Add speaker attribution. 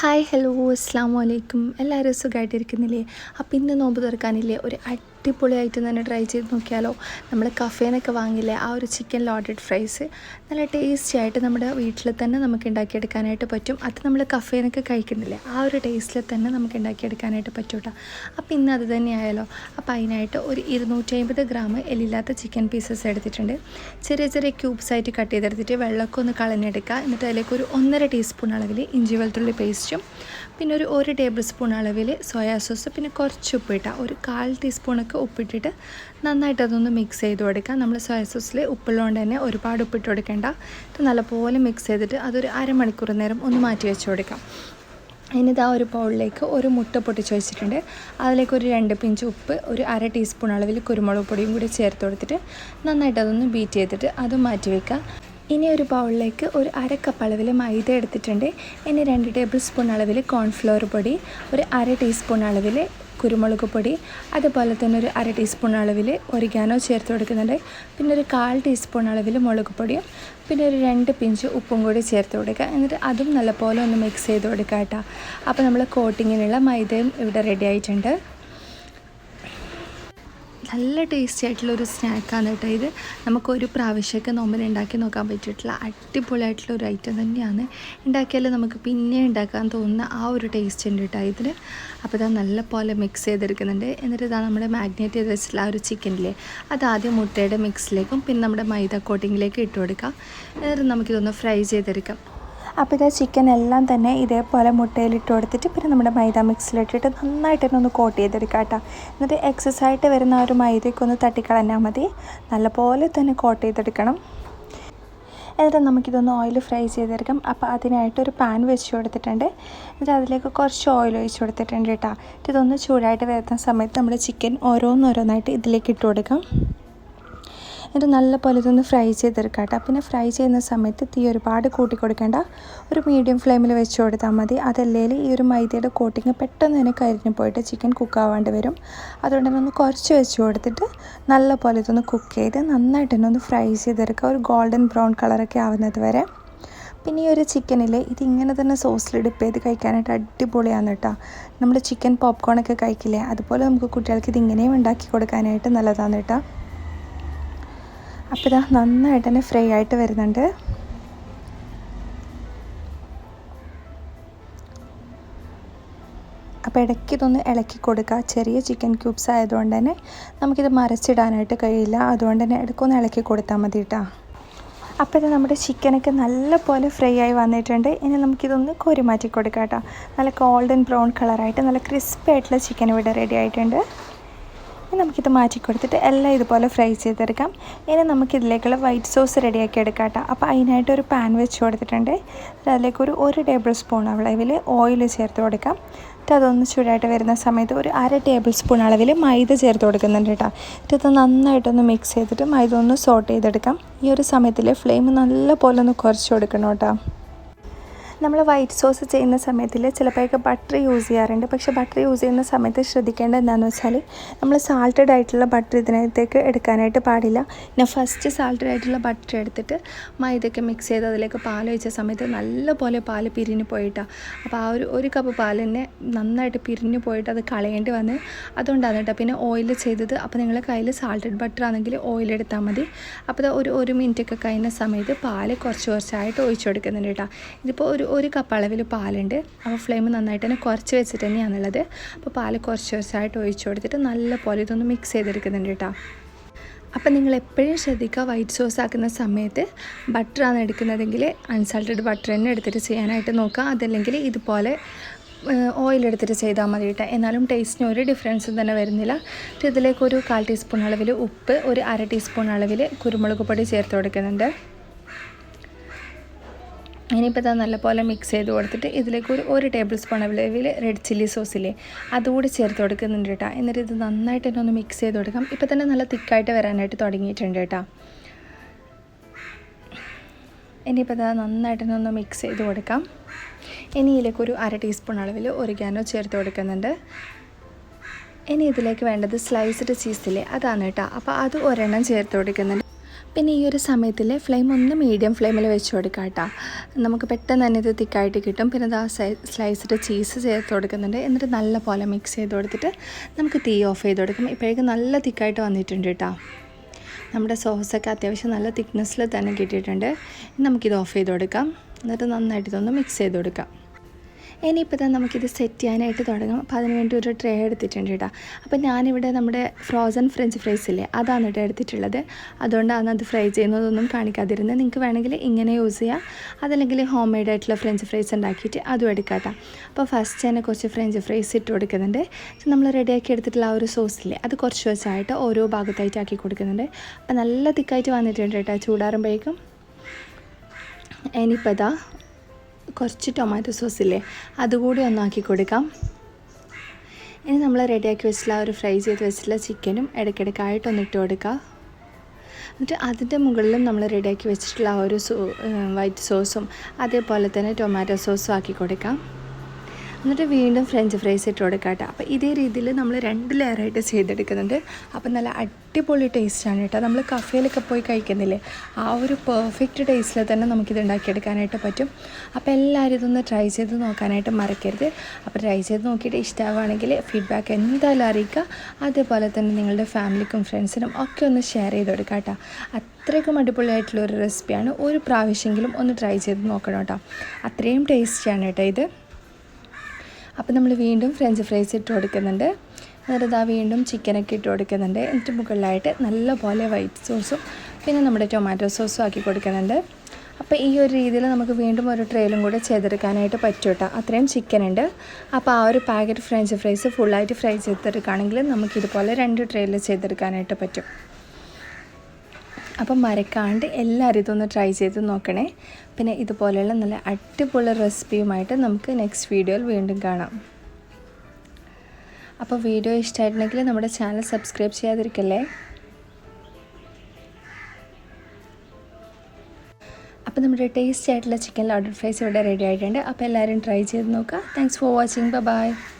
Speaker 1: hi hello അസ്സാം വലൈക്കും എല്ലാവരും സുഖമായിട്ടിരിക്കുന്നില്ലേ അപ്പം ഇന്ന് നോമ്പ് തുറക്കാനില്ലേ ഒരു അടിപൊളിയായിട്ട് തന്നെ ട്രൈ ചെയ്ത് നോക്കിയാലോ നമ്മൾ കഫേനൊക്കെ വാങ്ങില്ലേ ആ ഒരു ചിക്കൻ ലോഡഡ് ഫ്രൈസ് നല്ല ടേസ്റ്റി ആയിട്ട് നമ്മുടെ വീട്ടിൽ തന്നെ നമുക്ക് ഉണ്ടാക്കിയെടുക്കാനായിട്ട് പറ്റും അത് നമ്മൾ കഫേനൊക്കെ കഴിക്കുന്നില്ലേ ആ ഒരു ടേസ്റ്റിൽ തന്നെ നമുക്ക് ഉണ്ടാക്കിയെടുക്കാനായിട്ട് പറ്റൂട്ടോ അപ്പോൾ ഇന്ന് അത് തന്നെയായാലോ അപ്പോൾ അതിനായിട്ട് ഒരു ഇരുന്നൂറ്റമ്പത് ഗ്രാം എല്ലില്ലാത്ത ചിക്കൻ പീസസ് എടുത്തിട്ടുണ്ട് ചെറിയ ചെറിയ ക്യൂബ്സ് ആയിട്ട് കട്ട് ചെയ്തെടുത്തിട്ട് വെള്ളമൊക്കെ ഒന്ന് കളഞ്ഞെടുക്കുക എന്നിട്ട് അതിലേക്ക് ഒരു ഒന്നര ടീസ്പൂൺ അളവിൽ ഇഞ്ചി വെളുത്തുള്ളി പേസ്റ്റും പിന്നെ ഒരു ഒരു ടേബിൾ സ്പൂൺ അളവിൽ സോയാ സോസ് പിന്നെ കുറച്ച് ഉപ്പ് ഇട്ടാൽ ഒരു കാൽ ടീസ്പൂൺ അതിലേക്ക് ഉപ്പിട്ടിട്ട് നന്നായിട്ട് അതൊന്ന് മിക്സ് ചെയ്ത് കൊടുക്കുക നമ്മൾ സോയ സോസിൽ ഉപ്പുള്ളതുകൊണ്ട് തന്നെ ഒരുപാട് ഉപ്പിട്ട് കൊടുക്കേണ്ട ഇത് നല്ലപോലെ മിക്സ് ചെയ്തിട്ട് അതൊരു അരമണിക്കൂർ നേരം ഒന്ന് മാറ്റി വെച്ച് കൊടുക്കാം ഇനിതാ ഒരു ബൗളിലേക്ക് ഒരു മുട്ട പൊട്ടിച്ച് വെച്ചിട്ടുണ്ട് അതിലേക്ക് ഒരു രണ്ട് പിഞ്ച് ഉപ്പ് ഒരു അര ടീസ്പൂൺ അളവിൽ കുരുമുളക് പൊടിയും കൂടി ചേർത്ത് കൊടുത്തിട്ട് നന്നായിട്ട് അതൊന്ന് ബീറ്റ് ചെയ്തിട്ട് അത് മാറ്റി വയ്ക്കുക ഇനി ഒരു ബൗളിലേക്ക് ഒരു അര കപ്പ് അളവിൽ മൈദ എടുത്തിട്ടുണ്ട് ഇനി രണ്ട് ടേബിൾ സ്പൂൺ അളവിൽ കോൺഫ്ലോർ പൊടി ഒരു അര ടീസ്പൂൺ അളവിൽ കുരുമുളക് പൊടി അതുപോലെ തന്നെ ഒരു അര ടീസ്പൂൺ അളവിൽ ഒരിക്കാനോ ചേർത്ത് കൊടുക്കുന്നുണ്ട് പിന്നെ ഒരു കാൽ ടീസ്പൂൺ അളവിൽ മുളക് പൊടിയും പിന്നെ ഒരു രണ്ട് പിഞ്ച് ഉപ്പും കൂടി ചേർത്ത് കൊടുക്കുക എന്നിട്ട് അതും നല്ലപോലെ ഒന്ന് മിക്സ് ചെയ്ത് കൊടുക്കുക കേട്ടോ അപ്പോൾ നമ്മൾ കോട്ടിങ്ങിനുള്ള മൈദയും ഇവിടെ റെഡി ആയിട്ടുണ്ട് നല്ല ടേസ്റ്റി ആയിട്ടുള്ളൊരു സ്നാക്കാണ് കേട്ടോ ഇത് നമുക്കൊരു പ്രാവശ്യമൊക്കെ നോമ്പിൽ ഉണ്ടാക്കി നോക്കാൻ പറ്റിയിട്ടുള്ള അടിപൊളിയായിട്ടുള്ളൊരു ഒരു ഐറ്റം തന്നെയാണ് ഉണ്ടാക്കിയാൽ നമുക്ക് പിന്നെ ഉണ്ടാക്കാൻ തോന്നുന്ന ആ ഒരു ടേസ്റ്റ് ഉണ്ട് കേട്ടോ ഇതിൽ അപ്പോൾ ഇതാ നല്ല പോലെ മിക്സ് ചെയ്തെടുക്കുന്നുണ്ട് എന്നിട്ട് ഇതാണ് നമ്മുടെ മാഗ്നേറ്റ് ചെയ്ത് വെച്ചിട്ടുള്ള ആ ഒരു ചിക്കനിലെ അത് ആദ്യം മുട്ടയുടെ മിക്സിലേക്കും പിന്നെ നമ്മുടെ മൈദ കോട്ടിങ്ങിലേക്കും ഇട്ട് കൊടുക്കാം എന്നിട്ട് നമുക്കിതൊന്ന് ഫ്രൈ ചെയ്തെടുക്കാം അപ്പോൾ ഇതാ ചിക്കൻ എല്ലാം തന്നെ ഇതേപോലെ മുട്ടയിലിട്ട് കൊടുത്തിട്ട് പിന്നെ നമ്മുടെ മൈദ മിക്സിലിട്ടിട്ട് നന്നായിട്ട് തന്നെ ഒന്ന് കോട്ട് ചെയ്തെടുക്കാം കേട്ടോ എന്നിട്ട് എക്സസ് ആയിട്ട് വരുന്ന ഒരു മൈദയ്ക്ക് ഒന്ന് തട്ടിക്കളഞ്ഞാൽ മതി നല്ലപോലെ തന്നെ കോട്ട് ചെയ്തെടുക്കണം എന്നിട്ട് നമുക്കിതൊന്ന് ഓയിൽ ഫ്രൈ ചെയ്തെടുക്കാം അപ്പോൾ അതിനായിട്ടൊരു ഒരു പാൻ വെച്ച് കൊടുത്തിട്ടുണ്ട് എന്നിട്ട് അതിലേക്ക് കുറച്ച് ഓയിൽ ഒഴിച്ച് കൊടുത്തിട്ടുണ്ട് കേട്ടോ ഇതൊന്ന് ചൂടായിട്ട് വരുന്ന സമയത്ത് നമ്മുടെ ചിക്കൻ ഓരോന്നോരോന്നായിട്ട് ഇതിലേക്ക് ഇട്ട് കൊടുക്കാം എന്നിട്ട് നല്ല പോലെ ഇതൊന്ന് ഫ്രൈ ചെയ്തെടുക്കാം കേട്ടോ പിന്നെ ഫ്രൈ ചെയ്യുന്ന സമയത്ത് തീ ഒരുപാട് കൂട്ടി കൊടുക്കേണ്ട ഒരു മീഡിയം ഫ്ലെയിമിൽ വെച്ച് കൊടുത്താൽ മതി അതല്ലെങ്കിൽ ഈ ഒരു മൈദയുടെ കോട്ടിങ് പെട്ടെന്ന് തന്നെ കരിഞ്ഞു പോയിട്ട് ചിക്കൻ കുക്ക് ആവാണ്ട് വരും അതുകൊണ്ട് തന്നെ ഒന്ന് കുറച്ച് വെച്ച് കൊടുത്തിട്ട് നല്ല പോലെ ഇതൊന്ന് കുക്ക് ചെയ്ത് നന്നായിട്ട് തന്നെ ഒന്ന് ഫ്രൈ ചെയ്തെടുക്കുക ഒരു ഗോൾഡൻ ബ്രൗൺ കളറൊക്കെ ആവുന്നത് വരെ പിന്നെ ഈ ഒരു ചിക്കനിൽ ഇതിങ്ങനെ തന്നെ സോസിൽ ഡിപ്പ് ചെയ്ത് കഴിക്കാനായിട്ട് അടിപൊളിയാണ് കേട്ടോ നമ്മൾ ചിക്കൻ പോപ്കോണൊക്കെ കഴിക്കില്ലേ അതുപോലെ നമുക്ക് കുട്ടികൾക്ക് ഇതിങ്ങനെയും ഉണ്ടാക്കി കൊടുക്കാനായിട്ട് നല്ലതാണ് കേട്ടോ അപ്പം ഇതാ നന്നായിട്ട് തന്നെ ഫ്രൈ ആയിട്ട് വരുന്നുണ്ട് അപ്പോൾ ഇടയ്ക്ക് ഇതൊന്ന് ഇളക്കി കൊടുക്കുക ചെറിയ ചിക്കൻ ക്യൂബ്സ് ആയതുകൊണ്ട് തന്നെ നമുക്കിത് മരച്ചിടാനായിട്ട് കഴിയില്ല അതുകൊണ്ട് തന്നെ ഇടയ്ക്കൊന്ന് ഇളക്കി കൊടുത്താൽ മതി കേട്ടോ അപ്പോൾ നമ്മുടെ ചിക്കനൊക്കെ നല്ലപോലെ ഫ്രൈ ആയി വന്നിട്ടുണ്ട് ഇനി നമുക്കിതൊന്ന് കോരി മാറ്റി കൊടുക്കാം കേട്ടോ നല്ല ഗോൾഡൻ ബ്രൗൺ കളറായിട്ട് നല്ല ക്രിസ്പി ആയിട്ടുള്ള ചിക്കൻ ഇവിടെ റെഡി ആയിട്ടുണ്ട് ഇനി നമുക്കിത് മാറ്റി കൊടുത്തിട്ട് എല്ലാം ഇതുപോലെ ഫ്രൈ ചെയ്തെടുക്കാം ഇനി നമുക്കിതിലേക്കുള്ള വൈറ്റ് സോസ് റെഡിയാക്കി എടുക്കാം കേട്ടോ അപ്പോൾ അതിനായിട്ട് ഒരു പാൻ വെച്ച് കൊടുത്തിട്ടുണ്ട് അതിലേക്ക് ഒരു ഒരു ടേബിൾ സ്പൂൺ അളവിൽ ഓയിൽ ചേർത്ത് കൊടുക്കാം എന്നിട്ട് അതൊന്ന് ചൂടായിട്ട് വരുന്ന സമയത്ത് ഒരു അര ടേബിൾ സ്പൂൺ അളവിൽ മൈദ ചേർത്ത് കൊടുക്കുന്നുണ്ട് കേട്ടോ ഇത് നന്നായിട്ടൊന്ന് മിക്സ് ചെയ്തിട്ട് മൈദ ഒന്ന് സോട്ട് ചെയ്തെടുക്കാം ഈ ഒരു സമയത്തിൽ ഫ്ലെയിം നല്ലപോലെ ഒന്ന് കുറച്ച് കൊടുക്കണം കേട്ടോ നമ്മൾ വൈറ്റ് സോസ് ചെയ്യുന്ന സമയത്തിൽ ചിലപ്പോഴൊക്കെ ബട്ടർ യൂസ് ചെയ്യാറുണ്ട് പക്ഷേ ബട്ടർ യൂസ് ചെയ്യുന്ന സമയത്ത് ശ്രദ്ധിക്കേണ്ടത് എന്താണെന്ന് വെച്ചാൽ നമ്മൾ സാൾട്ടഡ് ആയിട്ടുള്ള ബട്ടർ ഇതിനകത്തേക്ക് എടുക്കാനായിട്ട് പാടില്ല പിന്നെ ഫസ്റ്റ് സാൾട്ടഡ് ആയിട്ടുള്ള ബട്ടർ എടുത്തിട്ട് മൈദയൊക്കെ മിക്സ് ചെയ്ത് അതിലേക്ക് പാൽ വെച്ച സമയത്ത് നല്ലപോലെ പാൽ പിരിഞ്ഞു പോയിട്ടാണ് അപ്പോൾ ആ ഒരു ഒരു കപ്പ് തന്നെ നന്നായിട്ട് പിരിഞ്ഞു പോയിട്ട് അത് കളയേണ്ടി വന്ന് അതുകൊണ്ടാണ് കേട്ടോ പിന്നെ ഓയിൽ ചെയ്തത് അപ്പോൾ നിങ്ങളുടെ കയ്യിൽ സാൾട്ടഡ് ബട്ടർ ആണെങ്കിൽ ഓയിൽ എടുത്താൽ മതി അപ്പോൾ ഒരു ഒരു മിനിറ്റൊക്കെ കഴിഞ്ഞ സമയത്ത് പാൽ കുറച്ച് കുറച്ചായിട്ട് ഒഴിച്ചു കൊടുക്കുന്നുണ്ട് കേട്ടോ ഇതിപ്പോൾ ഒരു ഒരു കപ്പളവിൽ പാലുണ്ട് അപ്പോൾ ഫ്ലെയിം നന്നായിട്ട് തന്നെ കുറച്ച് വെച്ചിട്ട് തന്നെയാണുള്ളത് അപ്പോൾ പാൽ കുറച്ച് കുറച്ചായിട്ട് ഒഴിച്ചു കൊടുത്തിട്ട് നല്ലപോലെ ഇതൊന്ന് മിക്സ് ചെയ്തെടുക്കുന്നുണ്ട് കേട്ടോ അപ്പം നിങ്ങൾ എപ്പോഴും ശ്രദ്ധിക്കുക വൈറ്റ് സോസ് ആക്കുന്ന സമയത്ത് ബട്ടറാണ് എടുക്കുന്നതെങ്കിൽ അൺസാൾട്ടഡ് ബട്ടർ തന്നെ എടുത്തിട്ട് ചെയ്യാനായിട്ട് നോക്കുക അതല്ലെങ്കിൽ ഇതുപോലെ ഓയിൽ എടുത്തിട്ട് ചെയ്താൽ മതി കേട്ടോ എന്നാലും ടേസ്റ്റിന് ഒരു ഡിഫറൻസും തന്നെ വരുന്നില്ല ഇതിലേക്ക് ഒരു കാൽ ടീസ്പൂൺ അളവിൽ ഉപ്പ് ഒരു അര ടീസ്പൂൺ അളവിൽ കുരുമുളക് പൊടി ചേർത്ത് കൊടുക്കുന്നുണ്ട് ഇനിയിപ്പോൾ ഇതാ നല്ലപോലെ മിക്സ് ചെയ്ത് കൊടുത്തിട്ട് ഇതിലേക്ക് ഒരു ഒരു ടേബിൾ സ്പൂൺ അളവിൽ റെഡ് ചില്ലി സോസില്ലേ അതുകൂടി ചേർത്ത് കൊടുക്കുന്നുണ്ട് കേട്ടോ എന്നിട്ട് ഇത് നന്നായിട്ട് തന്നെ ഒന്ന് മിക്സ് ചെയ്ത് കൊടുക്കാം ഇപ്പം തന്നെ നല്ല തിക്കായിട്ട് വരാനായിട്ട് തുടങ്ങിയിട്ടുണ്ട് കേട്ടോ ഇനിയിപ്പോൾ ഇതാ നന്നായിട്ട് തന്നെ ഒന്ന് മിക്സ് ചെയ്ത് കൊടുക്കാം ഇനി ഇതിലേക്ക് ഒരു അര ടീസ്പൂൺ അളവിൽ ഒരിക്കാനോ ചേർത്ത് കൊടുക്കുന്നുണ്ട് ഇനി ഇതിലേക്ക് വേണ്ടത് സ്ലൈസ്ഡ് ഇല്ലേ അതാണ് കേട്ടോ അപ്പോൾ അത് ഒരെണ്ണം ചേർത്ത് കൊടുക്കുന്നുണ്ട് പിന്നെ ഈ ഒരു സമയത്തിൽ ഫ്ലെയിം ഒന്ന് മീഡിയം ഫ്ലെയിമിൽ വെച്ച് കൊടുക്കാം കേട്ടോ നമുക്ക് പെട്ടെന്ന് തന്നെ ഇത് തിക്കായിട്ട് കിട്ടും പിന്നെ ഇത് ആ സ്ലൈസ്ഡ് ചീസ് ചേർത്ത് കൊടുക്കുന്നുണ്ട് എന്നിട്ട് നല്ല പോലെ മിക്സ് ചെയ്ത് കൊടുത്തിട്ട് നമുക്ക് തീ ഓഫ് ചെയ്ത് കൊടുക്കും ഇപ്പോഴേക്കും നല്ല തിക്കായിട്ട് വന്നിട്ടുണ്ട് കേട്ടോ നമ്മുടെ സോസൊക്കെ അത്യാവശ്യം നല്ല തിക്നെസ്സിൽ തന്നെ കിട്ടിയിട്ടുണ്ട് നമുക്കിത് ഓഫ് ചെയ്ത് കൊടുക്കാം എന്നിട്ട് നന്നായിട്ട് ഇതൊന്ന് മിക്സ് ചെയ്ത് കൊടുക്കാം ഇനിയിപ്പോൾ തന്നെ നമുക്കിത് സെറ്റ് ചെയ്യാനായിട്ട് തുടങ്ങാം അപ്പോൾ അതിന് വേണ്ടി ഒരു ട്രേ എടുത്തിട്ടുണ്ട് കേട്ടോ അപ്പോൾ ഞാനിവിടെ നമ്മുടെ ഫ്രോസൺ ഫ്രഞ്ച് ഫ്രൈസ് ഇല്ലേ അതാണ് കേട്ടോ എടുത്തിട്ടുള്ളത് അതുകൊണ്ടാണ് അത് ഫ്രൈ ചെയ്യുന്നതൊന്നും കാണിക്കാതിരുന്നത് നിങ്ങൾക്ക് വേണമെങ്കിൽ ഇങ്ങനെ യൂസ് ചെയ്യാം അതല്ലെങ്കിൽ ഹോം മെയ്ഡ് ആയിട്ടുള്ള ഫ്രഞ്ച് ഫ്രൈസ് ഉണ്ടാക്കിയിട്ട് അതും എടുക്കാം അപ്പോൾ ഫസ്റ്റ് തന്നെ കുറച്ച് ഫ്രഞ്ച് ഫ്രൈസ് ഇട്ട് കൊടുക്കുന്നുണ്ട് നമ്മൾ റെഡിയാക്കി എടുത്തിട്ടുള്ള ആ ഒരു സോസ് ഇല്ലേ അത് കുറച്ച് വെച്ചായിട്ട് ഓരോ ഭാഗത്തായിട്ട് ആക്കി കൊടുക്കുന്നുണ്ട് അപ്പോൾ നല്ല തിക്കായിട്ട് വന്നിട്ടുണ്ട് കേട്ടോ ചൂടാറുമ്പോഴേക്കും ഇനിയിപ്പോൾ ഇതാ കുറച്ച് ടൊമാറ്റോ സോസ് ഇല്ലേ അതുകൂടി ഒന്നാക്കി കൊടുക്കാം ഇനി നമ്മൾ റെഡിയാക്കി വെച്ചിട്ടുള്ള ഒരു ഫ്രൈ ചെയ്ത് വെച്ചിട്ടുള്ള ചിക്കനും ഇടയ്ക്കിടയ്ക്കായിട്ടൊന്ന് ഇട്ട് കൊടുക്കുക എന്നിട്ട് അതിൻ്റെ മുകളിലും നമ്മൾ റെഡിയാക്കി വെച്ചിട്ടുള്ള ആ ഒരു വൈറ്റ് സോസും അതേപോലെ തന്നെ ടൊമാറ്റോ സോസും ആക്കി കൊടുക്കാം എന്നിട്ട് വീണ്ടും ഫ്രഞ്ച് ഫ്രൈസ് ഇട്ട് കൊടുക്കാം കേട്ടോ അപ്പോൾ ഇതേ രീതിയിൽ നമ്മൾ രണ്ട് ലെയറായിട്ട് ചെയ്തെടുക്കുന്നുണ്ട് അപ്പോൾ നല്ല അടിപൊളി ടേസ്റ്റാണ് കേട്ടോ നമ്മൾ കഫേലൊക്കെ പോയി കഴിക്കുന്നില്ലേ ആ ഒരു പെർഫെക്റ്റ് ടേസ്റ്റിൽ തന്നെ നമുക്കിത് ഉണ്ടാക്കിയെടുക്കാനായിട്ട് പറ്റും അപ്പോൾ എല്ലാവരും ഇതൊന്ന് ട്രൈ ചെയ്ത് നോക്കാനായിട്ട് മറക്കരുത് അപ്പോൾ ട്രൈ ചെയ്ത് നോക്കിയിട്ട് ഇഷ്ടമാവുകയാണെങ്കിൽ ഫീഡ്ബാക്ക് എന്തായാലും അറിയിക്കുക അതേപോലെ തന്നെ നിങ്ങളുടെ ഫാമിലിക്കും ഫ്രണ്ട്സിനും ഒക്കെ ഒന്ന് ഷെയർ ചെയ്ത് കൊടുക്കാം കേട്ടോ അത്രയ്ക്കും അടിപൊളിയായിട്ടുള്ള ഒരു റെസിപ്പിയാണ് ഒരു പ്രാവശ്യമെങ്കിലും ഒന്ന് ട്രൈ ചെയ്ത് നോക്കണം കേട്ടോ അത്രയും ടേസ്റ്റിയാണ് കേട്ടോ ഇത് അപ്പോൾ നമ്മൾ വീണ്ടും ഫ്രഞ്ച് ഫ്രൈസ് ഇട്ട് കൊടുക്കുന്നുണ്ട് എന്നിട്ട് ഇതാ വീണ്ടും ചിക്കനൊക്കെ ഇട്ട് കൊടുക്കുന്നുണ്ട് എന്നിട്ട് മുകളിലായിട്ട് നല്ലപോലെ വൈറ്റ് സോസും പിന്നെ നമ്മുടെ ടൊമാറ്റോ സോസും ആക്കി കൊടുക്കുന്നുണ്ട് അപ്പോൾ ഈ ഒരു രീതിയിൽ നമുക്ക് വീണ്ടും ഒരു ട്രെയിലും കൂടെ ചെയ്തെടുക്കാനായിട്ട് പറ്റൂട്ടോ അത്രയും ചിക്കൻ ഉണ്ട് അപ്പോൾ ആ ഒരു പാക്കറ്റ് ഫ്രഞ്ച് ഫ്രൈസ് ഫുള്ളായിട്ട് ഫ്രൈ ചെയ്തെടുക്കുകയാണെങ്കിൽ നമുക്കിതുപോലെ രണ്ട് ട്രെയിലിൽ ചെയ്തെടുക്കാനായിട്ട് പറ്റും അപ്പം മറക്കാണ്ട് എല്ലാവരും ഇതൊന്ന് ട്രൈ ചെയ്ത് നോക്കണേ പിന്നെ ഇതുപോലെയുള്ള നല്ല അടിപൊളി റെസിപ്പിയുമായിട്ട് നമുക്ക് നെക്സ്റ്റ് വീഡിയോയിൽ വീണ്ടും കാണാം അപ്പോൾ വീഡിയോ ഇഷ്ടമായിട്ടുണ്ടെങ്കിൽ നമ്മുടെ ചാനൽ സബ്സ്ക്രൈബ് ചെയ്യാതിരിക്കല്ലേ അപ്പോൾ നമ്മുടെ ടേസ്റ്റി ആയിട്ടുള്ള ചിക്കൻ ലോഡഡ് ഫ്രൈസ് ഇവിടെ റെഡി ആയിട്ടുണ്ട് അപ്പോൾ എല്ലാവരും ട്രൈ ചെയ്ത് നോക്കുക താങ്ക്സ് ഫോർ വാച്ചിങ് ബൈ